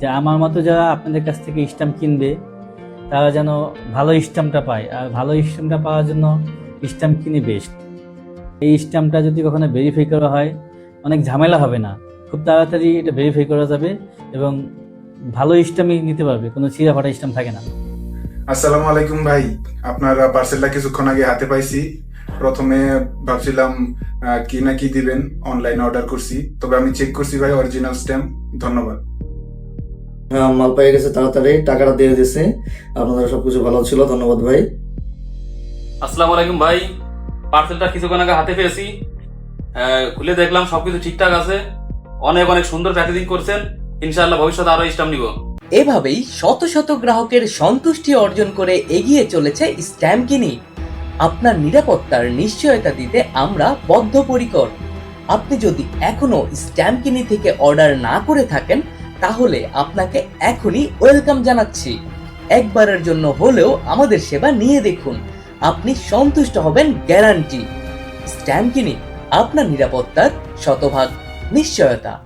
যে আমার মতো যারা আপনাদের কাছ থেকে স্ট্যাম্প কিনবে, তারা যেন ভালো স্ট্যাম্পটা পায়। আর ভালো স্ট্যাম্পটা পাওয়ার জন্য স্ট্যাম্প কিনি বেস্ট। এই স্ট্যাম্পটা যদি কখনো ভেরিফাই করা হয়, অনেক ঝামেলা হবে না। খুব তাড়াতাড়ি এটা ভেরিফাই করা যাবে এবং ভালো স্ট্যাম্পই নিতে পারবে। কোনো চিরা ফাটা স্ট্যাম্প থাকে না। আসসালামু আলাইকুম ভাই। আপনার পার্সেলটা কিছুক্ষণ আগে হাতে পাইছি। প্রথমে ভাবছিলাম কি না কি দিবেন? অনলাইনে অর্ডার করছি। তবে আমি চেক করছি ভাই অরিজিনাল স্ট্যাম্প ধন্যবাদ। মাল পেয়ে গেছে তাড়াতাড়ি টাকাটা দিয়ে দিয়েছে। আপনাদের সবকিছু ভালো ছিল ধন্যবাদ ভাই। আসসালামু আলাইকুম ভাই। পার্সেলটা কিছুক্ষণ আগে হাতে পেয়েছি। আহ, খুলে দেখলাম সবকিছু ঠিকঠাক আছে। অনেক অনেক সুন্দর প্যাকেজিং করছেন। ইনশাআল্লাহ ভবিষ্যতে আরও স্টাম্প নিব। এভাবেই শত শত গ্রাহকের সন্তুষ্টি অর্জন করে এগিয়ে চলেছে স্ট্যাম্প কিনি। আপনার নিরাপত্তার নিশ্চয়তা দিতে আমরা বদ্ধপরিকর। আপনি যদি এখনও স্ট্যাম্প কিনি থেকে অর্ডার না করে থাকেন তাহলে আপনাকে এখনই ওয়েলকাম জানাচ্ছি। একবারের জন্য হলেও আমাদের সেবা নিয়ে দেখুন। আপনি সন্তুষ্ট হবেন গ্যারান্টি। স্ট্যাম্প কিনি আপনার নিরাপত্তার শতভাগ, নিশ্চয়তা।